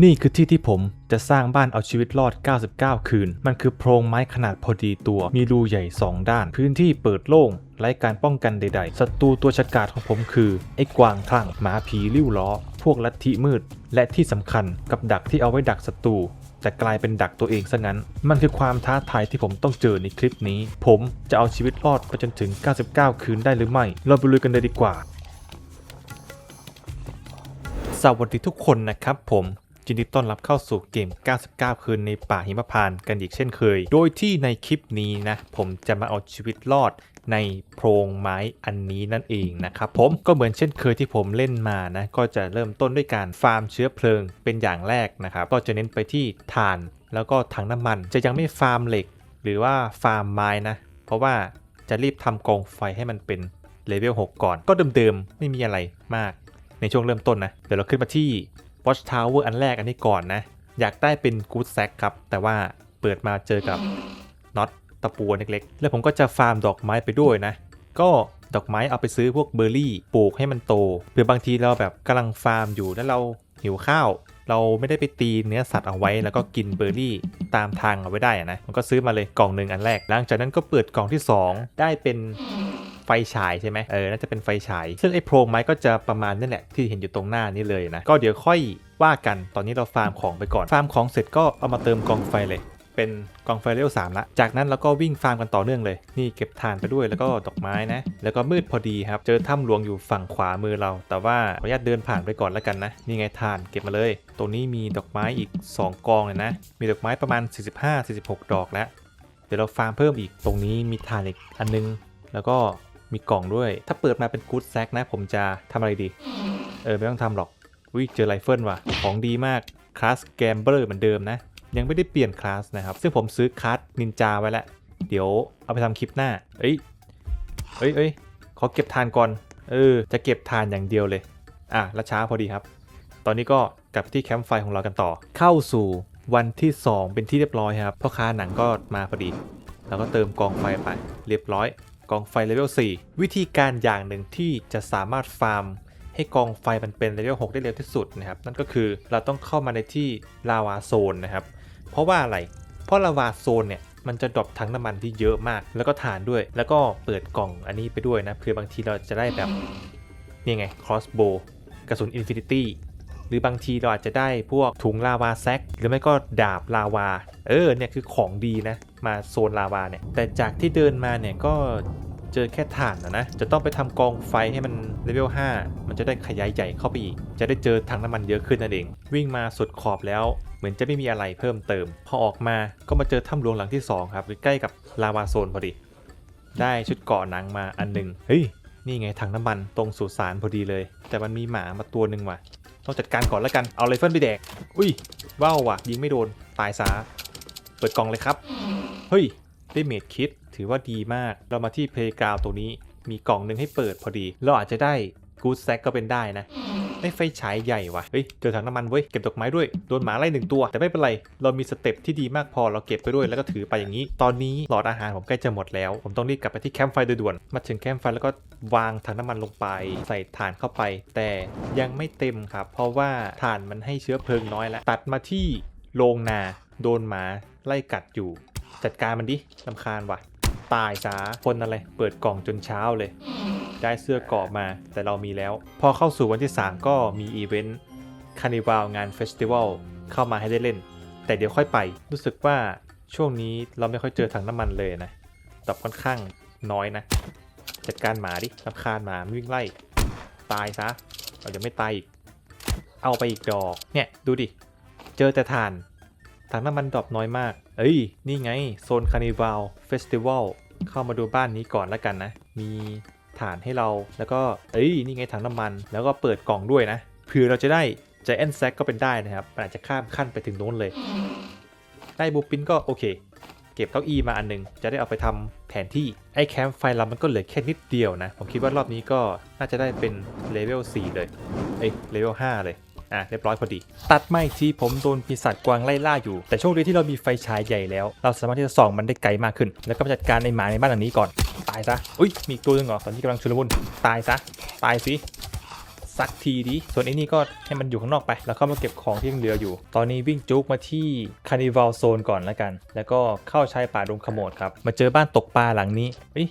นี่คือที่ที่ผมจะสร้างบ้านเอาชีวิตรอด 99 คืน มันคือโพรงไม้ขนาดพอดีตัว มีรูใหญ่ 2 ด้าน พื้นที่เปิดโล่งไร้การป้องกันใดๆ ศัตรูตัวฉกาจของผมคือ ไอ้กวางคลั่งหมาผีริ้วล้อ พวกลัทธิมืด และที่สำคัญกับดักที่เอาไว้ดักศัตรูแต่กลายเป็นดักตัวเองซะงั้น มันคือความท้าทายที่ผมต้องเจอในคลิปนี้ ผมจะเอาชีวิตรอดไปจนถึง 99 คืนได้หรือไม่ เราไปลุยกันเลยดีกว่าสวัสดีทุกคนนะครับผม ยินดีต้อนรับเข้าสู่เกม 99 คืนในป่าหิมพานต์กันอีกเช่นเคย โดยที่ในคลิปนี้นะ ผมจะมาเอาชีวิตรอดในโพรงไม้อันนี้นั่นเองนะครับผมก็เหมือนเช่นเคยที่ผมเล่นมานะก็จะเริ่มต้นด้วยการฟาร์มเชื้อเพลิงเป็นอย่างแรกนะครับก็จะเน้นไปที่ถ่านแล้วก็ถังน้ำมัน จะยังไม่ฟาร์มเหล็ก หรือว่าฟาร์มไม้นะ เพราะว่าจะรีบทำกองไฟให้มันเป็นเลเวล6ก่อน ก็เดิมๆไม่มีอะไรมากในช่วงเริ่มต้นนะเดี๋ยวเราขึ้นมาที่ Watch Tower อันแรกอันนี้ก่อนนะ อยากได้เป็น Good Sack ครับ แต่ว่าเปิดมาเจอกับน็อตตะปูเล็กๆ แล้วผมก็จะฟาร์มดอกไม้ไปด้วยนะ ก็ดอกไม้เอาไปซื้อพวกเบอร์รี่ปลูกให้มันโตเผื่อบางทีเราแบบกำลังฟาร์มอยู่แล้วเราหิวข้าว เราไม่ได้ไปตีเนื้อสัตว์เอาไว้ แล้วก็กินเบอร์รี่ตามทางเอาไว้ได้นะมันก็ซื้อมาเลยกล่องหนึ่งอันแรก หลังจากนั้นก็เปิดกล่องที่สองได้เป็น ไฟฉายใช่ไหมเออน่าจะเป็นไฟฉาย ซึ่งไอ้โพรงไม้ก็จะประมาณนั่นแหละที่เห็นอยู่ตรงหน้านี่เลยนะก็เดี๋ยวค่อยว่ากันตอนนี้เราฟาร์มของไปก่อนฟาร์มของเสร็จก็เอามาเติมกองไฟเลยเป็นกองไฟเลเวลสามละ จากนั้นเราก็วิ่งฟาร์มกันต่อเนื่องเลย นี่เก็บถ่านไปด้วยแล้วก็ดอกไม้นะ แล้วก็มืดพอดีครับ เจอถ้ำหลวงอยู่ฝั่งขวามือเรา แต่ว่าขออนุญาตเดินผ่านไปก่อนแล้วกันนะ นี่ไงถ่านเก็บมาเลย ตรงนี้มีดอกไม้อีก 2 กองเลยนะ มีดอกไม้ประมาณ 45-46 ดอกแล้ว เดี๋ยวเราฟาร์มเพิ่มอีก ตรงนี้มีถ่านอีกอันนึง แล้วก็ มีกล่องด้วย ถ้าเปิดมาเป็นกู๊ดแซกนะ ผมจะทำอะไรดี เออ ไม่ต้องทำหรอกวิเจอไรเฟิลว่ะ ของดีมาก คลาสแกมเบอร์เหมือนเดิมนะ ยังไม่ได้เปลี่ยนคลาสนะครับ ซึ่งผมซื้อคลาสนินจาไว้แล้ว เดี๋ยวเอาไปทำคลิปหน้า เอ้ย เอ้ยเอ้ยขอเก็บทานก่อน เออ จะเก็บทานอย่างเดียวเลย อะละช้าพอดีครับ ตอนนี้ก็กลับที่แคมป์ไฟของเรากันต่อ เข้าสู่วันที่ 2 เป็นที่เรียบร้อยครับ พ่อค้าหนังก็มาพอดี แล้วก็เติมกองไฟไป เรียบร้อย กองไฟเลเวล 4 วิธีการอย่างหนึ่งที่จะสามารถฟาร์ม ให้กองไฟมันเป็นเลเวล 6 ได้เร็วที่สุดนะครับ นั่นก็คือเราต้องเข้ามาในที่ลาวาโซนนะครับ เพราะว่าอะไร เพราะลาวาโซนเนี่ยมันจะดรอปทั้งน้ำมันที่เยอะมาก แล้วก็ฐานด้วย แล้วก็เปิดกล่องอันนี้ไปด้วยนะเผื่อบางทีเราจะได้แบบนี่ไง crossbow กระสุน infinity หรือบางทีเราอาจจะได้พวกถุงลาวาแซกหรือไม่ก็ดาบลาวา เออเนี่ยคือของดีนะ มาโซนลาวาเนี่ย แต่จากที่เดินมาเนี่ยก็เจอแค่ถ่านนะนะ จะต้องไปทำกองไฟให้มันเลเวล 5 มันจะได้ขยายใหญ่เข้าไปอีก จะได้เจอถังน้ำมันเยอะขึ้นนั่นเอง วิ่งมาสุดขอบแล้ว เหมือนจะไม่มีอะไรเพิ่มเติม พอออกมาก็มาเจอถ้ำหลวงหลังที่สองครับ ใกล้กับลาวาโซนพอดี ได้ชุดเกาะหนังมาอันหนึ่งเฮ้ย นี่ไงถังน้ำมันตรงสุสานพอดีเลย แต่มันมีหมามาตัวหนึ่งว่ะ ต้องจัดการก่อนแล้วกัน เอาไรเฟิลไปแดก อุ้ยว้าวว่ะยิงไม่โดน ตายซะ เปิดกล่องเลยครับ เฮ้ย ได้เมดคิดถือว่าดีมาก เรามาที่เพลย์กราวตัวนี้ มีกล่องหนึ่งให้เปิดพอดี เราอาจจะได้กู๊ดแซกก็เป็นได้นะได้ไฟฉายใหญ่ว่ะ เฮ้ย เจอถังน้ำมันเว้ย เก็บดอกไม้ด้วย โดนหมาไล่หนึ่งตัว แต่ไม่เป็นไร เรามีสเต็ปที่ดีมากพอ เราเก็บไปด้วย แล้วก็ถือไปอย่างนี้ ตอนนี้หลอดอาหารผมใกล้จะหมดแล้ว ผมต้องรีบกลับไปที่แคมป์ไฟโดยด่วน มาถึงแคมป์ไฟแล้วก็วางถังน้ำมันลงไป ใส่ถ่านเข้าไป แต่ยังไม่เต็มครับ เพราะว่าถ่านมันให้เชื้อเพลิงน้อยแล้ว ตัดมาที่โรงนา โดนหมาไล่กัดอยู่ จัดการมันดิลำคาญว่ะ ตายซะคนอะไร เปิดกล่องจนเช้าเลย ได้เสื้อกราะมา แต่เรามีแล้ว พอเข้าสู่วันที่ 3 ก็มีอีเวนต์คานิวาลงานเฟสติวัลเข้ามาให้ได้เล่น แต่เดี๋ยวค่อยไป รู้สึกว่าช่วงนี้เราไม่ค่อยเจอถังน้ำมันเลยนะตอบค่อนข้างน้อยนะ จัดการหมาดิรำคาญหมาวิ่งไล่ ตายซะ เราจะไม่ตายอีก เอาไปอีกดอก เนี่ยดูดิ เจอแต่ถ่าน ถังน้ำมันดรอปน้อยมาก เอ้ย นี่ไง โซนคานิวาลเฟสติวัลเข้ามาดูบ้านนี้ก่อนแล้วกันนะ มีฐานให้เรา แล้วก็ เอ้ย นี่ไงถังน้ำมัน แล้วก็เปิดกล่องด้วยนะ เผื่อเราจะได้จแอนแซกก็เป็นได้นะครับ อาจจะข้ามขั้นไปถึงโน้นเลย ได้บูปินก็โอเค เก็บเก้าอี้มาอันหนึง จะได้เอาไปทำแผนที่ ไอ้แคมป์ไฟเรามันก็เหลือแค่นิดเดียวนะ ผมคิดว่ารอบนี้ก็น่าจะได้เป็นเลเวล4เลย เอ้ยเลเวล5เลย อะเรียบร้อยพอดี ตัดไม่ทีผมโดนปีศาจกวางไล่ล่าอยู่ แต่โชคดีที่เรามีไฟฉายใหญ่แล้ว เราสามารถที่จะส่องมันได้ไกลมากขึ้น แล้วก็จัดการในหมาในบ้านหลังนี้ก่อน ตายซะ อุ้ย มีอีกตัวหนึงเหรอ ตอนที่กำลังชุลมุน ตายซะ ตายสิสักทีดิ ส่วนไอ้นี่ก็ให้มันอยู่ข้างนอกไป แล้วเข้ามาเก็บของที่ยังเหลืออยู่ ตอนนี้วิ่งจุกมาที่คานิวัลโซนก่อนแล้วกัน แล้วก็เข้าชายป่าดงขโมดครับ มาเจอบ้านตกปลาหลังนี้เฮ้ย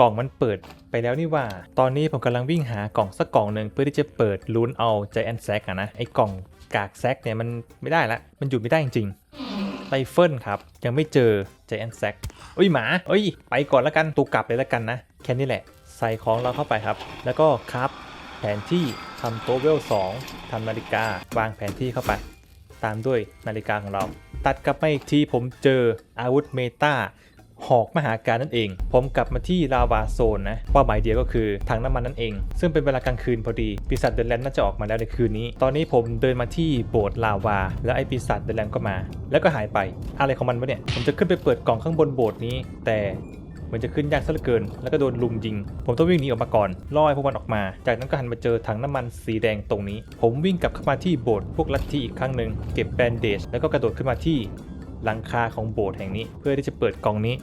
กล่องมันเปิดไปแล้วนี่ว่า ตอนนี้ผมกำลังวิ่งหากล่องสักกล่องหนึ่งเพื่อที่จะเปิดลุ้นเอาใจแอนแซกอะนะไอ้กล่องกากแซกเนี่ยมันไม่ได้ละ มันอยู่ไม่ได้จริงๆไรเฟิลครับ ยังไม่เจอใจแอนแซกเอ้ยหมาเอ้ย ไปก่อนแล้วกันตูกลับเลยแล้วกันนะ แค่นี้แหละ ใส่ของเราเข้าไปครับ แล้วก็ครับแผนที่ทำโต๊ะเวล2ทำนาฬิกาวางแผนที่เข้าไป ตามด้วยนาฬิกาของเรา ตัดกลับมาอีกทีผมเจออาวุธเมตา หอกมหาการนั่นเอง ผมกลับมาที่ลาวาโซนนะเป้าหมายเดียวก็คือถังน้ำมันนั่นเอง ซึ่งเป็นเวลากลางคืนพอดี ปีศาจเดนแลนด์น่าจะออกมาแล้วในคืนนี้ ตอนนี้ผมเดินมาที่โบสถ์ลาวา แล้วไอ้ปีศาจเดนแลนด์ก็มา แล้วก็หายไป อะไรของมันวะเนี่ย ผมจะขึ้นไปเปิดกล่องข้างบนโบสถ์นี้ แต่เหมือนจะขึ้นยากซะเหลือเกิน แล้วก็โดนลุมยิง ผมต้องวิ่งหนีออกมาก่อนล่อให้พวกมันออกมา จากนั้นก็หันมาเจอถังน้ำมันสีแดงตรงนี้ ผมวิ่งกลับเข้ามาที่โบสถ์พวกลัทธิอีกครั้งหนึ่งเก็บแบนเดจแล้วก็กระโดดขึ้นมาที่ หลังคาของโบสถ์แห่งนี้ เพื่อที่จะเปิดกล่องนี้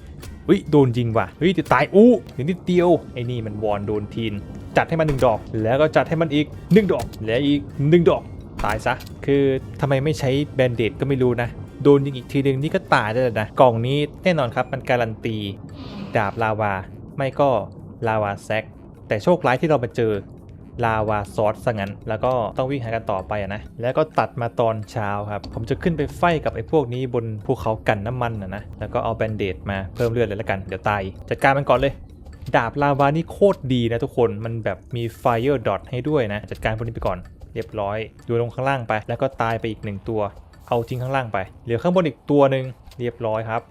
เฮ้ยโดนยิงว่ะเฮ้ยจะตายอู้เดี๋ยวนิดเดียวไอ้นี่มันวอนโดนทีน จัดให้มันหนึ่งดอก แล้วก็จัดให้มันอีกหนึ่งดอก และอีกหนึ่งดอกตายซะ คือทำไมไม่ใช้แบนเดดก็ไม่รู้นะ โดนยิงอีกทีหนึ่งนี่ก็ตายได้แล้วนะ กล่องนี้แน่นอนครับมันการันตี ดาบลาวา ไม่ก็ลาวาแซกแต่โชคร้ายที่เรามาเจอ ลาวาซอสซะงั้น แล้วก็ต้องวิ่งหากันต่อไปนะ แล้วก็ตัดมาตอนเช้าครับ ผมจะขึ้นไปไฟกับไอ้พวกนี้บนภูเขากันน้ำมันนะนะ แล้วก็เอาแบนเดดมาเพิ่มเลือดเลยละกัน เดี๋ยวตาย จัดการมันก่อนเลย ดาบลาวานี่โคตรดีนะทุกคน มันแบบมีไฟเออร์ดอทให้ด้วยนะ จัดการพวกนี้ไปก่อน เรียบร้อยโยนลงข้างล่างไป แล้วก็ตายไปอีกหนึ่งตัว เอาทิ้งข้างล่างไป เหลือข้างบนอีกตัวหนึ่งเรียบร้อยครับ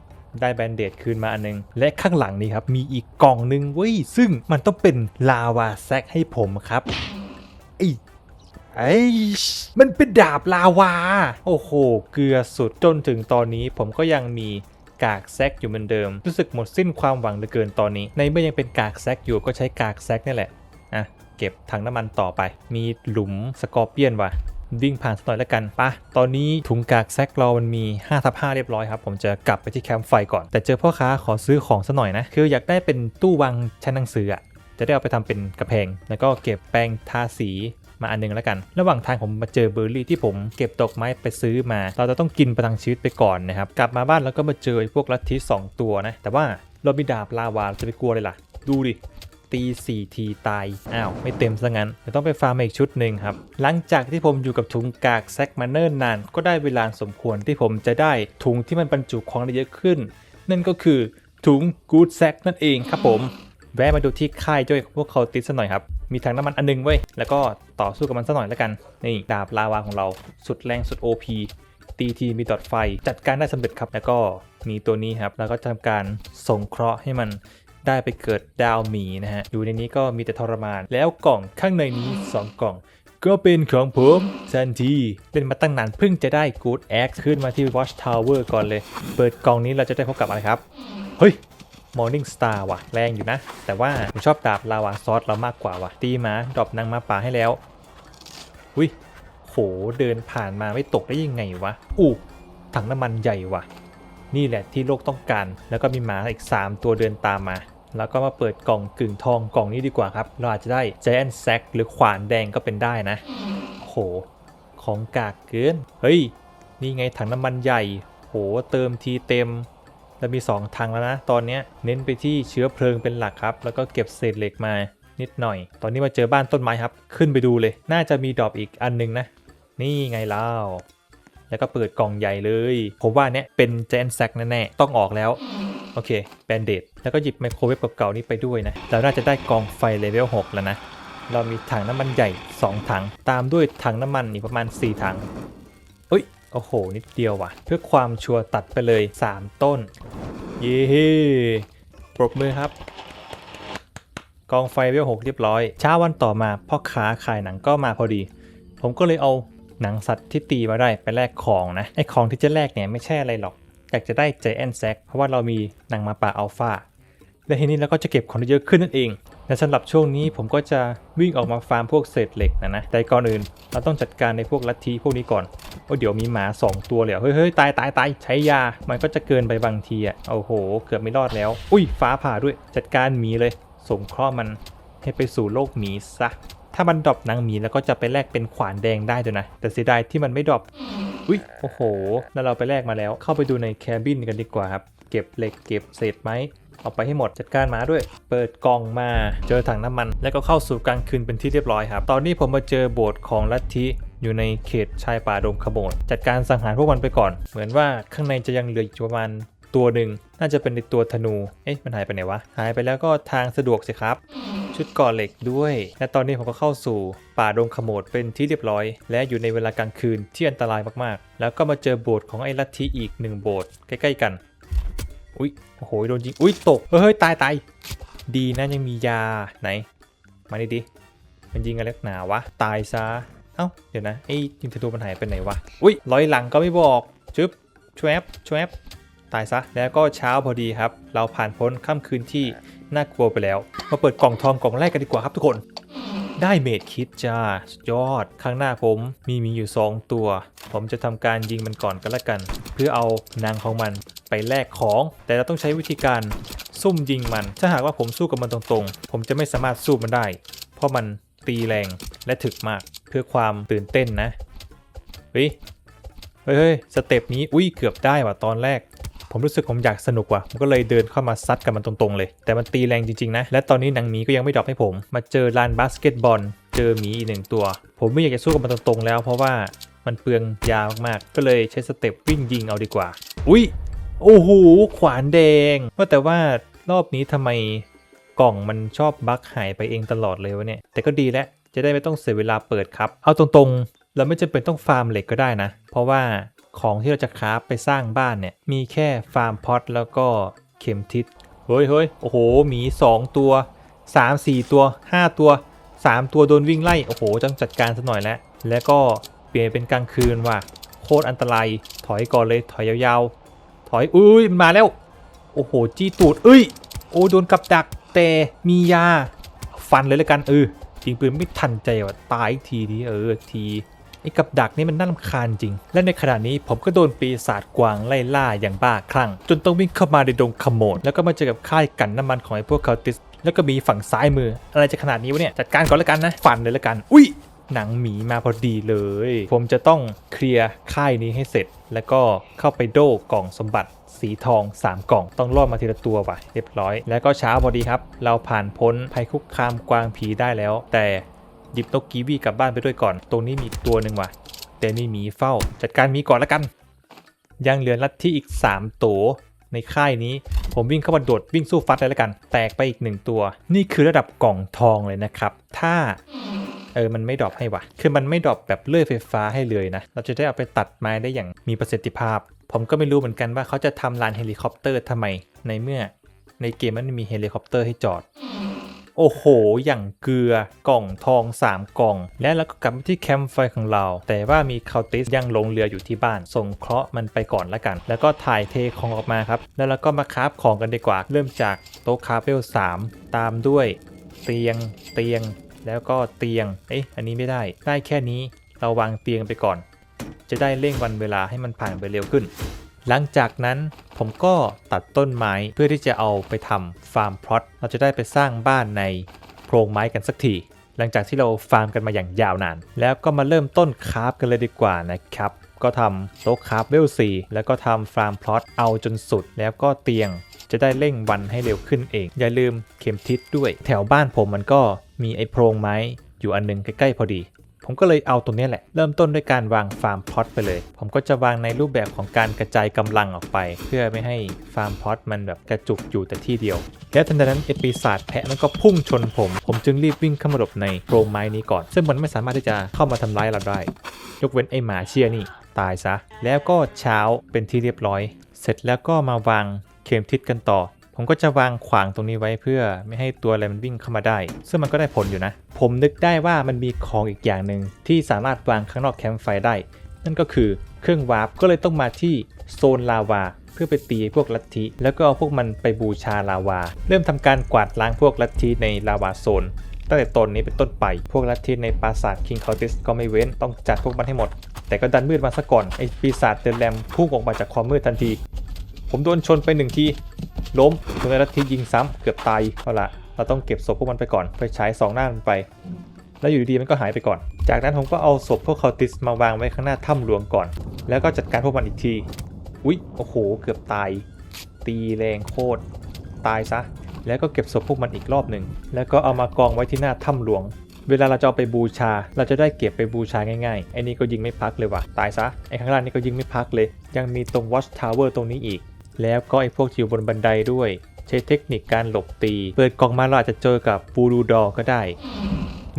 ได้แบนเดดคืนมาอันนึง และข้างหลังนี้ครับ มีอีกกล่องหนึ่งเว้ย ซึ่งมันต้องเป็นลาวาแซกให้ผมครับไอ้ไอ้มันเป็นดาบลาวา โอ้โห เกลือสุดจนถึงตอนนี้ผมก็ยังมีกากแซกอยู่เหมือนเดิม รู้สึกหมดสิ้นความหวังเหลือเกินตอนนี้ ในเมื่อยังเป็นกากแซกอยู่ก็ใช้กากแซกนี่แหละ อะ เก็บถังน้ำมันต่อไป มีหลุมสกอร์เปียนว่ะ วิ่งผ่านสักหน่อยแล้วกันปะตอนนี้ถุงกากแซกเรามันมี5ทับ5เรียบร้อยครับ ผมจะกลับไปที่แคมป์ไฟก่อน แต่เจอพ่อค้าขอซื้อของสักหน่อยนะ คืออยากได้เป็นตู้วางชั้นหนังสืออะจะได้เอาไปทำเป็นกระแพง แล้วก็เก็บแปรงทาสีมาอันหนึงแล้วกัน ระหว่างทางผมมาเจอเบอร์รี่ที่ผมเก็บดอกไม้ไปซื้อมา เราจะต้องกินประทังชีวิตไปก่อนนะครับ กลับมาบ้านแล้วก็มาเจอพวกลัทธิ2ตัวนะ แต่ว่าเรามีดาบลาวาจะไปกลัวเลยล่ะ ดูดิ ตี4ทีตาย อ้าว ไม่เต็มซะงั้นเดี๋ยวต้องไปฟาร์มมาอีกชุดหนึ่งครับ หลังจากที่ผมอยู่กับถุงกากแซกมาเนิ่นนาน ก็ได้เวลาสมควรที่ผมจะได้ถุงที่มันบรรจุของได้เยอะขึ้น นั่นก็คือถุงกูดแซกนั่นเองครับผมแวะมาดูที่ค่ายด้วยพวกเขาติดซะหน่อยครับ มีถังน้ำมันอันนึงเว้ย แล้วก็ต่อสู้กับมันซะหน่อยแล้วกัน นี่ดาบลาวาของเราสุดแรงสุด OP ตีทีมีดอดไฟจัดการได้สำเร็จครับ แล้วก็มีตัวนี้ครับ แล้วก็ทำการสงเคราะห์ให้มัน ได้ไปเกิดดาวหมีนะฮะ อยู่ในนี้ก็มีแต่ทรมาน แล้วกล่องข้างในนี้ 2 กล่อง ก็เป็นของผมทันทีเล่นมาตั้งนานเพิ่งจะได้ Good Axe ขึ้นมาที่ Watch Tower ก่อนเลย เปิดกล่องนี้เราจะได้พบกับอะไรครับ เฮ้ย Morning Star ว่ะ แรงอยู่นะ แต่ว่าผมชอบดาบลาวาซอสเรามากกว่าว่ะ ตีมาดรอปนางมาป่าให้แล้วอุ้ยโหเดินผ่านมาไม่ตกได้ยังไงวะอู้ถังน้ำมันใหญ่ว่ะ นี่แหละที่โลกต้องการ แล้วก็มีหมาอีก 3 ตัวเดินตามมา แล้วก็มาเปิดกล่องกึ่งทองกล่องนี้ดีกว่าครับ เราอาจจะได้ Giant Sack หรือขวานแดงก็เป็นได้นะโห ของกากเกิน เฮ้ย นี่ไงถังน้ำมันใหญ่ โห เติมทีเต็มแล้วมี2ทางแล้วนะ ตอนนี้เน้นไปที่เชื้อเพลิงเป็นหลักครับ แล้วก็เก็บเศษเหล็กมานิดหน่อย ตอนนี้มาเจอบ้านต้นไม้ครับ ขึ้นไปดูเลย น่าจะมีดรอปอีกอันนึงนะ นี่ไงเล่า แล้วก็เปิดกล่องใหญ่เลย ผมว่าเนี้ยเป็นเจนแซกแน่ๆต้องออกแล้ว โอเคแบนเดดแล้วก็หยิบไมโครเวฟเก่าๆนี้ไปด้วยนะ เราน่าจะได้กองไฟเลเวล6แล้วนะ เรามีถังน้ำมันใหญ่ 2 ถัง ตามด้วยถังน้ำมันอีกประมาณ 4 ถังเอ้ยโอ้โห นิดเดียวว่ะ เพื่อความชัวร์ตัดไปเลย 3 ต้น เย้ปรบมือครับกองไฟเวล6เรียบร้อย เช้าวันต่อมาพ่อค้าขายหนังก็มาพอดี ผมก็เลยเอา หนังสัตว์ที่ตีมาได้ไปแลกของนะ ไอของที่จะแลกเนี่ยไม่ใช่อะไรหรอก อยากจะได้ใจแอนแซกเพราะว่าเรามีหนังมาป่าอัลฟาและทีนี้เราก็จะเก็บของได้เยอะขึ้นนั่นเอง และสำหรับช่วงนี้ผมก็จะวิ่งออกมาฟาร์มพวกเศษเหล็กนะนะ แต่ก่อนอื่นเราต้องจัดการในพวกลัทธิพวกนี้ก่อนโอ้เดี๋ยวมีหมา 2 ตัวเลยเฮ้ยเฮ้ยตายตายตายใช้ยา มันก็จะเกินไปบางทีอะ โอ้โห เกือบไม่รอดแล้ว อุ้ยฟ้าผ่าด้วย จัดการหมีเลย ส่งเคราะห์มันให้ไปสู่โลกหมีซะ ถ้ถ้ามันดรอปนางหมีแล้วก็จะไปแลกเป็นขวานแดงได้ด้วยนะ แต่เสียดายที่มันไม่ดรอปอุ้ยโอ้โห แล้วเราไปแลกมาแล้ว เข้าไปดูในแคบินกันดีกว่าครับ เก็บเหล็กเก็บเศษไม้เอาไปให้หมดจัดการมาด้วย เปิดกล่องมาเจอถังน้ำมัน แล้วก็เข้าสู่กลางคืนเป็นที่เรียบร้อยครับ ตอนนี้ผมมาเจอโบสถ์ของลัทธิอยู่ในเขตชายป่าดงขโมดจัดการสังหารพวกมันไปก่อน เหมือนว่าข้างในจะยังเหลืออยู่ประมาณ ตัวหนึ่งน่าจะเป็นในตัวธนู เอ๊ะ มันหายไปไหนวะ หายไปแล้วก็ทางสะดวกสิครับ ชุดก่อเหล็กด้วย และตอนนี้ผมก็เข้าสู่ป่าดงขโมดเป็นที่เรียบร้อย และอยู่ในเวลากลางคืนที่อันตรายมากๆ แล้วก็มาเจอโบสถ์ของไอ้ลัทธิอีกหนึ่งโบสถ์ใกล้ๆกัน อุ้ยโอ้โหโดนยิง อุ้ยตก เฮ้ยตายตายดีนะยังมียาไหน มาดิดิมันยิงอะไรนักหนาวะ ตายซะ เอ้า เดี๋ยวนะไอ้ยิงธนูมันหายไปไหนวะ อุ้ยร้อยหลังก็ไม่บอกชึบชวบชวบ ตายซะ แล้วก็เช้าพอดีครับ เราผ่านพ้นค่ำคืนที่น่ากลัวไปแล้ว มาเปิดกล่องทองกล่องแรกกันดีกว่าครับทุกคน ได้เมดคิดจ้าสุดยอด ข้างหน้าผมมีหมีอยู่ 2 ตัว ผมจะทำการยิงมันก่อนกันละกัน เพื่อเอานางของมันไปแลกของ แต่เราต้องใช้วิธีการซุ่มยิงมัน ถ้าหากว่าผมสู้กับมันตรงๆ ผมจะไม่สามารถสู้มันได้ เพราะมันตีแรงและถึกมากเพื่อความตื่นเต้นนะเฮ้ยเฮ้ยเฮ้ยสเต็ปนี้อุ้ยเกือบได้ว่ะตอนแรก ผมรู้สึกผมอยากสนุกว่ะผมก็เลยเดินเข้ามาซัดกับมันตรงๆเลย แต่มันตีแรงจริงๆนะ และตอนนี้หนังหมีก็ยังไม่ดรอปให้ผม มาเจอลานบาสเกตบอล เจอหมีอีกหนึ่งตัว ผมไม่อยากจะสู้กับมันตรงๆแล้ว เพราะว่ามันเปลืองยามากๆ ก็เลยใช้สเต็ปวิ่งยิงเอาดีกว่า อุ้ย โอ้โห ขวานแดงว่าแต่ว่ารอบนี้ทำไมกล่องมันชอบบั๊กหายไปเองตลอดเลยวะเนี่ย แต่ก็ดีแล้ว จะได้ไม่ต้องเสียเวลาเปิดครับ เอาตรงๆ เราไม่จำเป็นต้องฟาร์มเหล็กก็ได้นะ เพราะว่า ของที่เราจะคราฟไปสร้างบ้านเนี่ย มีแค่ฟาร์มพอตแล้วก็เข็มทิศเฮ้ยเฮ้ยโอ้โหหมี 2 ตัว 3 4 ตัว 5 ตัว 3 ตัวโดนวิ่งไล่ โอ้โหต้องจัดการซะหน่อยแล้ว แล้วก็เปลี่ยนเป็นกลางคืนว่ะ โคตรอันตราย ถอยก่อนเลย ถอยยาวๆ ถอย อุ้ยมันมาแล้ว โอ้โห จี้ตูดเอ้ย โอ้โดนกับดัก แต่มียา ฟันเลยละกัน เออยิงปืนไม่ทันใจว่ะ ตายอีกทีดีเออ ที ไอ้กับดักนี่มันน่ารำคาญจริง และในขณะนี้ผมก็โดนปีศาจกวางไล่ล่าอย่างบ้าคลั่ง จนต้องวิ่งเข้ามาในดงขโมดแล้วก็มาเจอกับค่ายกันน้ำมันของไอ้พวกเคาติสแล้วก็มีฝั่งซ้ายมือ อะไรจะขนาดนี้วะเนี่ยจัดการก่อนละกันนะฟันเลยละกัน อุ้ยหนังหมีมาพอดีเลย ผมจะต้องเคลียร์ค่ายนี้ให้เสร็จ แล้วก็เข้าไปโดกล่องสมบัติสีทอง 3 กล่อง ต้องล่อมาทีละตัวว่ะเรียบร้อย แล้วก็เช้าพอดีครับ เราผ่านพ้นภัยคุกคามกวางผีได้แล้ว แต่ หยิบนกกีวีกลับบ้านไปด้วยก่อน ตรงนี้มีตัวหนึ่งว่ะ แต่มีหมีเฝ้า จัดการหมีก่อนละกัน ยังเหลือลัทธิอีก 3 ตัวในค่ายนี้ ผมวิ่งเข้ามาโดดวิ่งสู้ฟัดเลยละกัน แตกไปอีกหนึ่งตัว นี่คือระดับกล่องทองเลยนะครับ ถ้าเออ มันไม่ดรอปให้วะคือมันไม่ดรอปแบบเลื่อยไฟฟ้าให้เลยนะ เราจะได้เอาไปตัดไม้ได้อย่างมีประสิทธิภาพ ผมก็ไม่รู้เหมือนกันว่าเขาจะทำลานเฮลิคอปเตอร์ทำไม ในเมื่อในเกมมันมีเฮลิคอปเตอร์ให้จอด โอ้โห อย่างเกลือกล่องทอง 3 กล่อง และเราก็กลับมาที่แคมป์ไฟของเรา แต่ว่ามีคาติสยังลงเรืออยู่ที่บ้าน ส่งเคราะห์มันไปก่อนละกัน แล้วก็ถ่ายเทของออกมาครับ แล้วเราก็มาคราฟของกันดีกว่า เริ่มจากโต๊ะคราฟเวล3ตามด้วย เตียง เตียง แล้วก็เตียง เอ๊ะ อันนี้ไม่ได้ ได้แค่นี้ เราวางเตียงไปก่อน จะได้เร่งวันเวลาให้มันผ่านไปเร็วขึ้น หลังจากนั้นผมก็ตัดต้นไม้เพื่อที่จะเอาไปทำฟาร์มพลอตเราจะได้ไปสร้างบ้านในโพรงไม้กันสักทีหลังจากที่เราฟาร์มกันมาอย่างยาวนาน แล้วก็มาเริ่มต้นคราฟกันเลยดีกว่านะครับ ก็ทำโต๊ะคราฟเวลซีแล้วก็ทำฟาร์มพลอตเอาจนสุด แล้วก็เตียงจะได้เร่งวันให้เร็วขึ้นเอง อย่าลืมเข็มทิศด้วย แถวบ้านผมมันก็มีไอ้โพรงไม้อยู่อันนึงใกล้ๆพอดี ผมก็เลยเอาตรงนี้แหละ เริ่มต้นด้วยการวางฟาร์มพอตไปเลย ผมก็จะวางในรูปแบบของการกระจายกำลังออกไป เพื่อไม่ให้ฟาร์มพอตมันแบบกระจุกอยู่แต่ที่เดียว แล้วทันใดนั้นเอปีศาจแพะมันก็พุ่งชนผม ผมจึงรีบวิ่งเข้ามาหลบในโพรงไม้นี้ก่อน ซึ่งมันไม่สามารถที่จะเข้ามาทำร้ายเราได้ ยกเว้นไอหมาเชียนี่ ตายซะ แล้วก็เช้าเป็นที่เรียบร้อย เสร็จแล้วก็มาวางเข็มทิศกันต่อ ผมก็จะวางขวางตรงนี้ไว้เพื่อไม่ให้ตัวอะไรมันวิ่งเข้ามาได้ ซึ่งมันก็ได้ผลอยู่นะ ผมนึกได้ว่ามันมีของอีกอย่างหนึ่งที่สามารถวางข้างนอกแคมป์ไฟได้ นั่นก็คือเครื่องวาร์ปก็เลยต้องมาที่โซนลาวาเพื่อไปตีพวกลัทธิ แล้วก็เอาพวกมันไปบูชาลาวา เริ่มทำการกวาดล้างพวกลัทธิในลาวาโซนตั้งแต่ต้นนี้เป็นต้นไป พวกลัทธิในปราสาทคิงคาติสก็ไม่เว้นต้องจัดพวกมันให้หมด แต่ก็ดันมืดมาซะก่อนไอ้ปีศาจเดนแรมพุ่งออกมาจากความมืดทันที ผมโดนชนไปหนึ่งที ล้มโดนลัทธิยิงซ้ำเกือบตายเอาละเราต้องเก็บศพพวกมันไปก่อนไฟฉายสองหน้ามันไป แล้วอยู่ดีๆมันก็หายไปก่อน จากนั้นผมก็เอาศพพวกคาติสมาวางไว้ข้างหน้าถ้ำหลวงก่อน แล้วก็จัดการพวกมันอีกทีอุ๊ยโอ้โห เกือบตาย ตีแรงโคตรตายซะ แล้วก็เก็บศพพวกมันอีกรอบหนึ่งแล้วก็เอามากองไว้ที่หน้าถ้ำหลวง เวลาเราจะเอาไปบูชา เราจะได้เก็บไปบูชาง่ายๆไอ้นี่ก็ยิงไม่พักเลยว่ะตายซะไอ้ข้างล่างนี่ก็ยิงไม่พักเลย ยังมีตรง Watch Tower ตรงนี้อีก แล้วก็ไอ้พวกที่อยู่บนบันไดด้วย ใช้เทคนิคการหลบตี เปิดกล่องมาเราอาจจะเจอกับบูดูดอก็ได้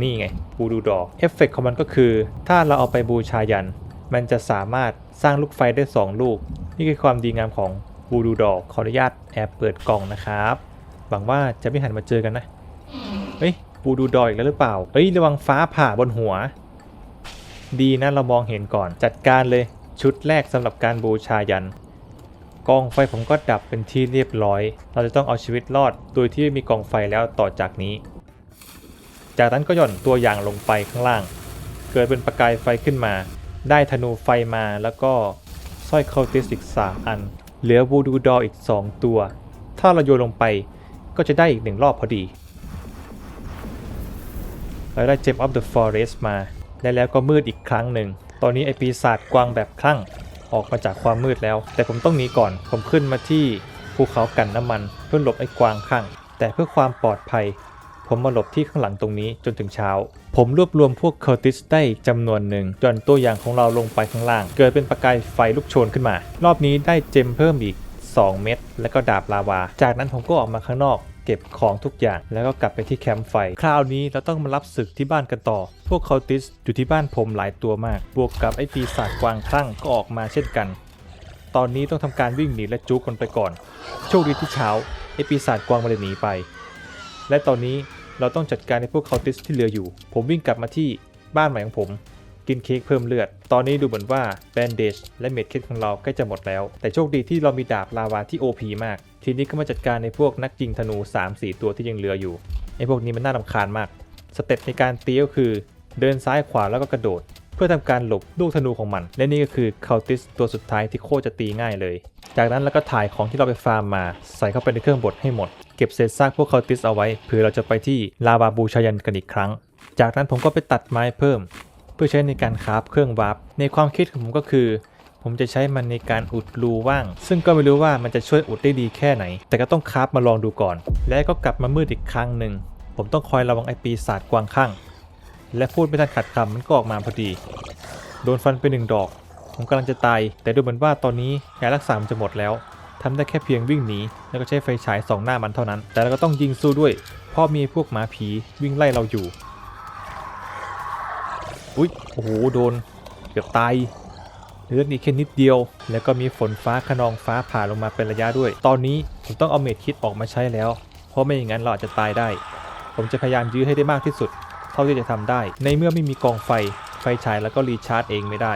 นี่ไงบูดูดอเอฟเฟกของมันก็คือ ถ้าเราเอาไปบูชายัน มันจะสามารถสร้างลูกไฟได้ 2 ลูก นี่คือความดีงามของบูดูดอขออนุญาตแอบเปิดกล่องนะครับ หวังว่าจะไม่หันมาเจอกันนะ เฮ้ยบูดูดออีกแล้วหรือเปล่า เฮ้ยระวังฟ้าผ่าบนหัว ดีนะเรามองเห็นก่อนจัดการเลยชุดแรกสำหรับการบูชายัน กองไฟผมก็ดับเป็นที่เรียบร้อย เราจะต้องเอาชีวิตรอดโดยที่ไม่มีกองไฟแล้วต่อจากนี้ จากนั้นก็หย่อนตัวอย่างลงไปข้างล่าง เกิดเป็นประกายไฟขึ้นมา ได้ธนูไฟมาแล้วก็สร้อยเคาติสอีก3อัน เหลือวูดูดออีก 2 ตัว ถ้าเราโยนลงไปก็จะได้อีกหนึ่งรอบพอดี เราได้ Gem of the Forest มาและแล้วก็มืดอีกครั้งหนึ่ง ตอนนี้ไอปีศาจกวางแบบคลั่ง ออกมาจากความมืดแล้ว แต่ผมต้องหนีก่อน ผมขึ้นมาที่ภูเขากันน้ำมันเพื่อหลบไอ้กวางคลั่งแต่เพื่อความปลอดภัย ผมมาหลบที่ข้างหลังตรงนี้จนถึงเช้า ผมรวบรวมพวกเคอร์ติสได้จำนวนหนึ่งจนตัวอย่างของเราลงไปข้างล่าง เกิดเป็นประกายไฟลุกโชนขึ้นมา รอบนี้ได้เจมเพิ่มอีก 2 เม็ดแล้วก็ดาบลาวา จากนั้นผมก็ออกมาข้างนอก เก็บของทุกอย่าง แล้วก็กลับไปที่แคมป์ไฟ คราวนี้เราต้องมารับศึกที่บ้านกันต่อ พวกเคาติสอยู่ที่บ้านผมหลายตัวมาก บวกกับไอ้ปีศาจกวางคลั่งก็ออกมาเช่นกัน ตอนนี้ต้องทำการวิ่งหนีและจุกกันไปก่อน โชคดีที่เช้าไอ้ปีศาจกวางมันเลยหนีไป และตอนนี้เราต้องจัดการในพวกเคาติสที่เหลืออยู่ ผมวิ่งกลับมาที่บ้านใหม่ของผมกินเค้กเพิ่มเลือด ตอนนี้ดูเหมือนว่าแบนเดจและเม็ดเคิดของเราใกล้จะหมดแล้ว แต่โชคดีที่เรามีดาบลาวาที่ OP มาก ทีนี้ก็มาจัดการในพวกนักยิงธนู 3-4 ตัวที่ยังเหลืออยู่ไอ้พวกนี้มันน่ารำคาญมาก สเต็ปในการตีก็คือ เดินซ้ายขวาแล้วก็กระโดด เพื่อทำการหลบลูกธนูของมัน และนี่ก็คือเคาติสตัวสุดท้ายที่โคจะตีง่ายเลย จากนั้นเราก็ถ่ายของที่เราไปฟาร์มมา ใส่เข้าไปในเครื่องบดให้หมด เก็บเศษซากพวกเคาติสเอาไว้เผื่อเราจะไปที่ลาวาบูชายันกันอีกครั้ง จากนั้นผมก็ไปตัดไม้เพิ่ม เพื่อใช้ในการคราฟเครื่องวาร์ปในความคิดของผมก็คือ ผมจะใช้มันในการอุดรูว่าง ซึ่งก็ไม่รู้ว่ามันจะช่วยอุดได้ดีแค่ไหน แต่ก็ต้องคราฟมาลองดูก่อน และก็กลับมามืดอีกครั้งหนึ่ง ผมต้องคอยระวังไอปีศาจกวางข้างและพูดไม่ทันขัดคำมันก็ออกมาพอดี โดนฟันไปหนึ่งดอก ผมกำลังจะตาย แต่ดูเหมือนว่าตอนนี้ยารักษามจะหมดแล้วทำได้แค่เพียงวิ่งหนีแล้วก็ใช้ไฟฉายส่องหน้ามันเท่านั้น แต่เราก็ต้องยิงสู้ด้วยเพราะมีพวกหมาผีวิ่งไล่เราอยู่ อุ๊ยโอ้โหโดน เกือบตาย เหลืออีกแค่นิดเดียว แล้วก็มีฝนฟ้าขนองฟ้าผ่าลงมาเป็นระยะด้วย ตอนนี้ผมต้องเอาเมดคิดออกมาใช้แล้ว เพราะไม่อย่างนั้นเราอาจจะตายได้ ผมจะพยายามยื้อให้ได้มากที่สุด เท่าที่จะทำได้ ในเมื่อไม่มีกองไฟ ไฟฉายแล้วก็รีชาร์จเองไม่ได้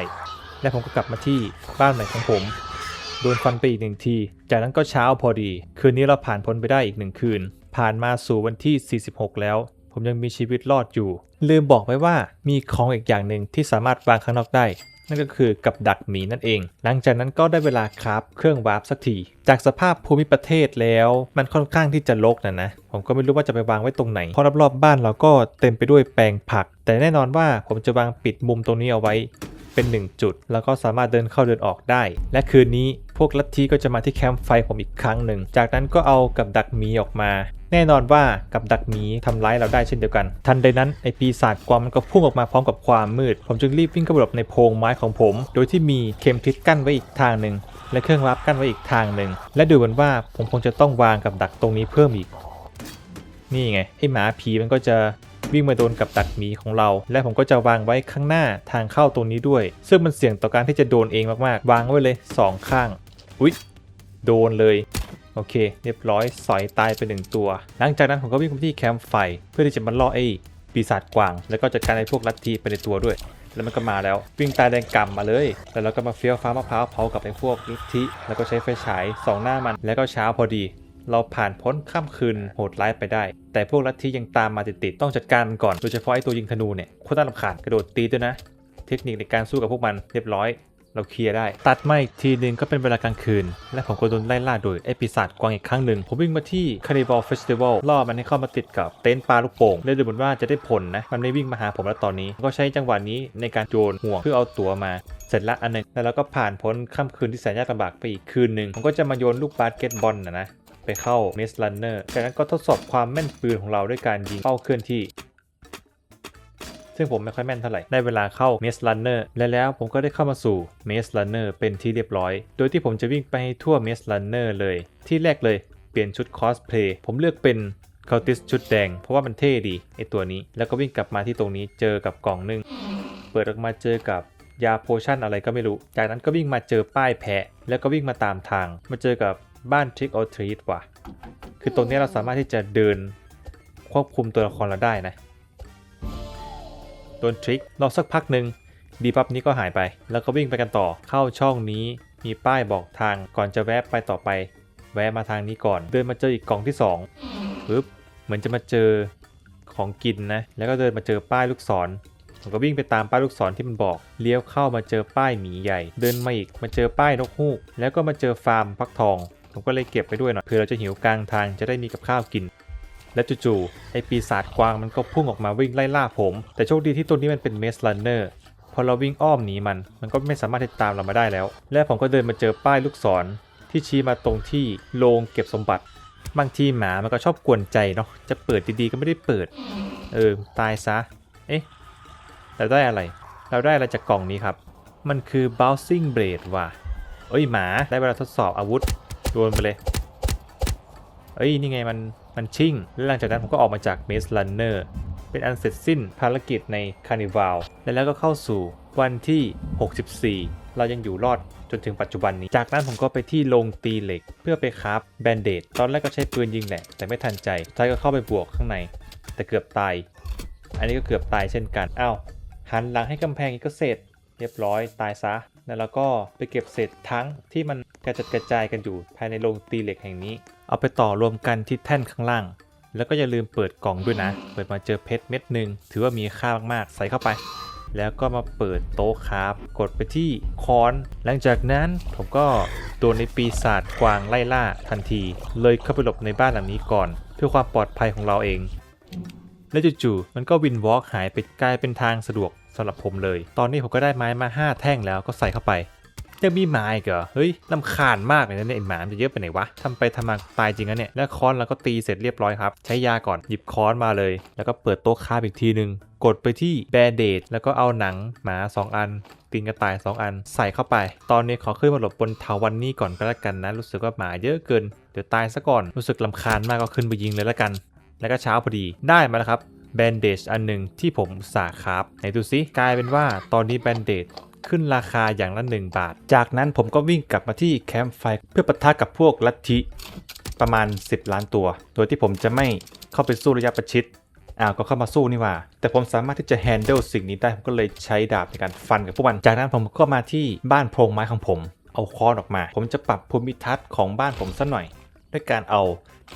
และผมก็กลับมาที่บ้านใหม่ของผมโดนฟันไปอีกหนึ่งที จากนั้นก็เช้าพอดี คืนนี้เราผ่านพ้นไปได้อีกหนึ่งคืน ผ่านมาสู่วันที่ 46 แล้ว ผมยังมีชีวิตรอดอยู่ ลืมบอกไว้ว่ามีของอีกอย่างหนึ่งที่สามารถวางข้างนอกได้ นั่นก็คือกับดักหมีนั่นเอง หลังจากนั้นก็ได้เวลาคราฟเครื่องวาร์ปสักที จากสภาพภูมิประเทศแล้วมันค่อนข้างที่จะรกนะนะ ผมก็ไม่รู้ว่าจะไปวางไว้ตรงไหน เพราะรอบๆบ้านเราก็เต็มไปด้วยแปลงผัก แต่แน่นอนว่าผมจะวางปิดมุมตรงนี้เอาไว้เป็น 1 จุด แล้วก็สามารถเดินเข้าเดินออกได้ และคืนนี้พวกลัทธิก็จะมาที่แคมป์ไฟผมอีกครั้งหนึ่ง จากนั้นก็เอากับดักหมีออกมา แน่นอนว่ากับดักหมีทำร้ายเราได้เช่นเดียวกัน ทันใดนั้นไอปีศาจกวางมันก็พุ่งออกมาพร้อมกับความมืด ผมจึงรีบวิ่งเข้าไปหลบในโพรงไม้ของผม โดยที่มีเข็มทิศกั้นไว้อีกทางหนึ่งและเครื่องรับกั้นไว้อีกทางหนึ่ง และดูเหมือนว่าผมคงจะต้องวางกับดักตรงนี้เพิ่มอีก นี่ไงไอหมาผีมันก็จะวิ่งมาโดนกับดักหมีของเรา และผมก็จะวางไว้ข้างหน้าทางเข้าตรงนี้ด้วย ซึ่งมันเสี่ยงต่อการที่จะโดนเองมากๆ วางไว้เลยสองข้าง อุ๊ย โดนเลย โอเค เรียบร้อยสอยตายไปหนึ่งตัว หลังจากนั้นผมก็วิ่งไปที่แคมป์ไฟ เพื่อที่จะมาล่อไอ้ปีศาจกวาง แล้วก็จัดการไอ้พวกลัทธิไปในตัวด้วย แล้วมันก็มาแล้ววิ่งตายแดงกำมาเลยแล้วเราก็มาเฟี้ยวฟ้ามะพร้าวเผากับไอ้พวกลัทธิแล้วก็ใช้ไฟฉายส่องหน้ามันแล้วก็เช้าพอดี เราผ่านพ้นค่ำคืนโหดร้ายไปได้ แต่พวกลัทธิยังตามมาติดๆต้องจัดการมันก่อนโดยเฉพาะไอ้ตัวยิงธนูเนี่ยโคตรน่ารำคาญกระโดดตีด้วยนะ เทคนิคในการสู้กับพวกมันเรียบร้อย เราเคลียร์ได้ ตัดมาอีกทีหนึงก็เป็นเวลากลางคืน และผมก็โดนไล่ล่าโดยไอปีศาจกวางอีกครั้งหนึ่ง ผมวิ่งมาที่ Carnival Festival ล่อมันให้เข้ามาติดกับเต็นท์ปลาลูกโป่งและดูเหมือนว่าจะได้ผลนะ มันไม่วิ่งมาหาผมแล้วตอนนี้ ก็ใช้จังหวะนี้ในการโยนห่วงเพื่อเอาตัวมาเสร็จละอันหนึงแล้วเราก็ผ่านพ้นค่ำคืนที่แสนยากลำบากไปอีกคืนหนึ่งผมก็จะมาโยนลูกบาสเกตบอลนะนะไปเข้าเมสลันเนอร์จากนั้นก็ทดสอบความแม่นปืนของเราด้วยการยิงเป้าเคลื่อนที่ ซึ่งผมไม่ค่อยแม่นเท่าไหร่ได้เวลาเข้าเมสลันเนอร์และแล้วผมก็ได้เข้ามาสู่เมสลันเนอร์เป็นที่เรียบร้อย โดยที่ผมจะวิ่งไปทั่วเมสลันเนอร์เลย ที่แรกเลยเปลี่ยนชุดคอสเพลย์ผมเลือกเป็นคาติสชุดแดง เพราะว่ามันเท่ดีไอตัวนี้ แล้วก็วิ่งกลับมาที่ตรงนี้เจอกับกล่องหนึง เปิดออกมาเจอกับยาโพชั่นอะไรก็ไม่รู้ จากนั้นก็วิ่งมาเจอป้ายแพะ แล้วก็วิ่งมาตามทาง มาเจอกับบ้านทริกออทรีตว่ะ คือตรงนี้เราสามารถที่จะเดินควบคุมตัวละครเราได้นะ ดนทริกรอสักพักหนึ่งดีบัฟนี้ก็หายไป แล้วก็วิ่งไปกันต่อเข้าช่องนี้มีป้ายบอกทางก่อนจะแวะไปต่อไป แวะมาทางนี้ก่อน เดินมาเจออีกกล่องที่2ปึ๊บเหมือนจะมาเจอของกินนะ แล้วก็เดินมาเจอป้ายลูกศรผมก็วิ่งไปตามป้ายลูกศรที่มันบอก เลี้ยวเข้ามาเจอป้ายหมีใหญ่ เดินมาอีกมาเจอป้ายนกฮูก แล้วก็มาเจอฟาร์มฟักทอง ผมก็เลยเก็บไปด้วยหน่อยเผื่อเราจะหิวกลางทางจะได้มีกับข้าวกิน และจู่ๆไอปีศาจกวางมันก็พุ่งออกมาวิ่งไล่ล่าผม แต่โชคดีที่ตัวนี้มันเป็นเมสลันเนอร์พอเราวิ่งอ้อมหนีมัน มันก็ไม่สามารถติดตามเรามาได้แล้ว และผมก็เดินมาเจอป้ายลูกศร ที่ชี้มาตรงที่โรงเก็บสมบัติ บางทีหมามันก็ชอบกวนใจเนาะ จะเปิดดีๆก็ไม่ได้เปิด เออ ตายซะ เอ๊ะ เราได้อะไร เราได้อะไรจากกล่องนี้ครับ มันคือ bouncing blade ว่ะ เอ้ยหมาได้เวลาทดสอบอาวุธ โดนไปเลย เอ้ย นี่ไงมัน มันชิ่ง แล้วหลังจากนั้นผมก็ออกมาจาก Maze Runner เป็นอันเสร็จสิ้นภารกิจใน Carnival และแล้วก็เข้าสู่วันที่ 64 เรายังอยู่รอดจนถึงปัจจุบันนี้ จากนั้นผมก็ไปที่โรงตีเหล็ก เพื่อไปคราฟแบนเดดตอนแรกก็ใช้ปืนยิงแหละ แต่ไม่ทันใจสุดท้ายก็เข้าไปบวกข้างใน แต่เกือบตาย อันนี้ก็เกือบตายเช่นกันอ้าวหันหลังให้กำแพงอีกก็เสร็จ เรียบร้อยตายซะ แล้วเราก็ไปเก็บเศษทั้งที่มันกระจัดกระจายกันอยู่ภายในโรงตีเหล็กแห่งนี้ เอาไปต่อรวมกันที่แท่นข้างล่าง แล้วก็อย่าลืมเปิดกล่องด้วยนะ เปิดมาเจอเพชรเม็ดหนึ่งถือว่ามีค่ามากๆ ใส่เข้าไป แล้วก็มาเปิดโต๊ะครับ กดไปที่คอน หลังจากนั้นผมก็โดนในปีศาจกวางไล่ล่าทันที เลยเข้าไปหลบในบ้านหลังนี้ก่อน เพื่อความปลอดภัยของเราเอง และจู่ๆมันก็วินวอล์กหายไปกลายเป็นทางสะดวกสำหรับผมเลย ตอนนี้ผมก็ได้ไม้มา 5 แท่งแล้วก็ใส่เข้าไป ยังมีไม้อีกเหรอ เฮ้ยลำคาญมากเลยนะเนี่ยไอหมามันจะเยอะไปไหนวะทำไปทำมาตายจริงนะเนี่ย แล้วค้อนเราก็ตีเสร็จเรียบร้อยครับ ใช้ยาก่อน หยิบค้อนมาเลย แล้วก็เปิดโต๊ะคาบอีกทีหนึ่งกดไปที่แบนเดดแล้วก็เอาหนังหมา 2 อันตีนกระต่าย 2 อันใส่เข้าไป ตอนนี้ขอขึ้นมาหลบบนเถาวันนี้ก่อนก็แล้วกันนะ รู้สึกว่าหมาเยอะเกิน เดี๋ยวตายซะก่อน รู้สึกลำคาญมากก็ขึ้นไปยิงเลยแล้วกัน แล้วก็เช้าพอดี ได้มาแล้วครับแบนเดจอันหนึ่งที่ผมสาครับไหนดูซิกลายเป็นว่าตอนนี้แบนเดจ ขึ้นราคาอย่างละ 1 บาท จากนั้นผมก็วิ่งกลับมาที่แคมป์ไฟเพื่อปะทะกับพวกลัทธิประมาณ 10 ล้านตัว โดยที่ผมจะไม่เข้าไปสู้ระยะประชิดอ้าวก็เข้ามาสู้นี่ว่า แต่ผมสามารถที่จะแฮนเดิลสิ่งนี้ได้ ผมก็เลยใช้ดาบในการฟันกับพวกมัน จากนั้นผมก็มาที่บ้านโพรงไม้ของผม เอาค้อนออกมา ผมจะปรับภูมิทัศน์ของบ้านผมสักหน่อย ด้วยการเอา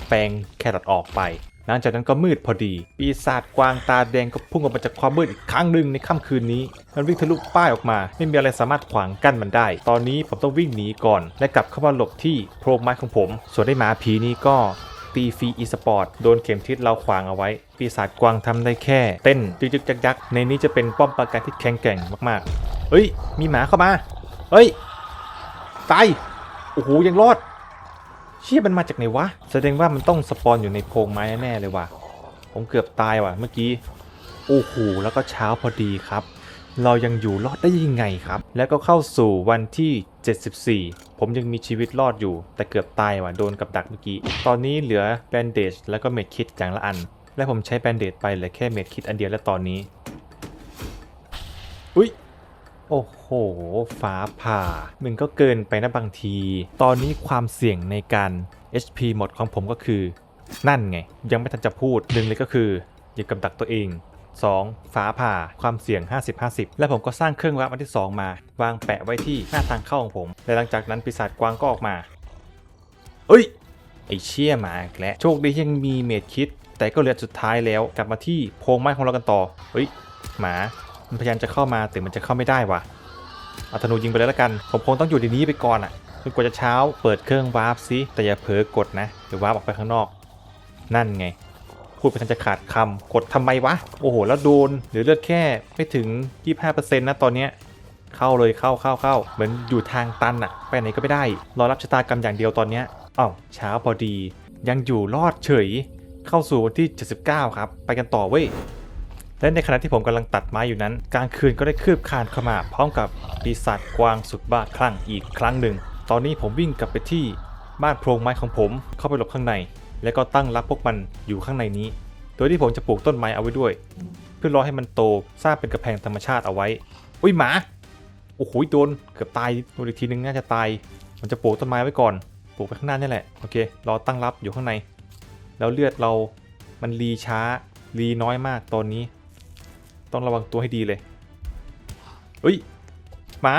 แปลงแครอทออกไป หลังจากนั้นก็มืดพอดี ปีศาจกวางตาแดงก็พุ่งออกมาจากความมืดอีกครั้งหนึ่งในค่ำคืนนี้ มันวิ่งทะลุป้ายออกมา ไม่มีอะไรสามารถขวางกั้นมันได้ ตอนนี้ผมต้องวิ่งหนีก่อน และกลับเข้ามาหลบที่โพรงไม้ของผม ส่วนไอ้หมาผีนี้ก็ตีฟรีอีสปอร์ตโดนเข็มทิศเราขวางเอาไว้ ปีศาจกวางทำได้แค่ เต้นจึกๆยักๆในนี้จะเป็นป้อมปราการที่แข็งแกร่งมากๆ เฮ้ย มีหมาเข้ามา เฮ้ย ตาย โอ้โห ยังรอด เชี่ยมันมาจากไหนวะ แสดงว่ามันต้องสปอนอยู่ในโพรงไม้แน่เลยว่ะ ผมเกือบตายว่ะเมื่อกี้ โอ้โห แล้วก็เช้าพอดีครับ เรายังอยู่รอดได้ยังไงครับ แล้วก็เข้าสู่วันที่ 74 ผมยังมีชีวิตรอดอยู่ แต่เกือบตายว่ะ โดนกับดักเมื่อกี้ ตอนนี้เหลือแบนเดจแล้วก็เม็ดคิดอย่างละอัน และผมใช้แบนเดจไปเหลือแค่เม็ดคิดอันเดียวแล้วตอนนี้ อุ้ย โอ้โห ฟ้าผ่า มึงก็เกินไปนะบางที ตอนนี้ความเสี่ยงในการ HP หมดของผมก็คือ นั่นไง ยังไม่ทันจะพูดหนึ่งเลยก็คืออย่ากับดักตัวเอง 2. ฟ้าผ่าความเสี่ยง 50-50 และผมก็สร้างเครื่องวัดอันที่ 2 มา วางแปะไว้ที่หน้าทางเข้าของผม และหลังจากนั้นปีศาจกวางก็ออกมา เอ้ย ไอเชี่ยหมาอีกแล้วโชคดียังมีเมดคิด แต่ก็เหลือสุดท้ายแล้วกลับมาที่โพรงไม้ของเรากันต่อ เฮ้ย หมา มันพยายามจะเข้ามาแต่มันจะเข้าไม่ได้ว่ะเอาธนูยิงไปเลยละกัน ผมคงต้องอยู่ในนี้ไปก่อนอะ่ะจนกว่าจะเช้าเปิดเครื่องวาร์ปซิแต่อย่าเผลอกดนะหรือววาร์ปออกไปข้างนอก นั่นไง พูดไปทันจะขาดคำกดทำไมวะ โอ้โห แล้วโดนหรือเลือดแค่ไม่ถึง 25%นะตอนเนี้ยเข้าเลยเข้าเข้าเข้าเหมือนอยู่ทางตันอะไปไหนก็ไม่ได้ รอรับชะตากรรมอย่างเดียวตอนเนี้ยอ้าวเช้าพอดี ยังอยู่รอดเฉย เข้าสู่วันที่ 79 ครับ ไปกันต่อเว้ย และในขณะที่ผมกำลังตัดไม้อยู่นั้นกลางคืนก็ได้คืบคานเข้ามาพร้อมกับปีศาจกวางสุดบ้าคลั่งอีกครั้งหนึ่ง ตอนนี้ผมวิ่งกลับไปที่บ้านโพรงไม้ของผมเข้าไปหลบข้างใน แล้วก็ตั้งรับพวกมันอยู่ข้างในนี้ โดยที่ผมจะปลูกต้นไม้เอาไว้ด้วย เพื่อรอให้มันโตสร้างเป็นกระแพงธรรมชาติเอาไว้ อุ้ยหมา โอ้โหโดนเกือบตายโดนอีกทีนึงน่าจะตายผมจะปลูกต้นไม้ไว้ก่อน ปลูกไปข้างหน้านี่แหละ โอเค รอตั้งรับอยู่ข้างใน แล้วเลือดเรา มันรีช้า รีน้อยมากตอนนี้ ต้องระวังตัวให้ดีเลยเฮ้ยหมา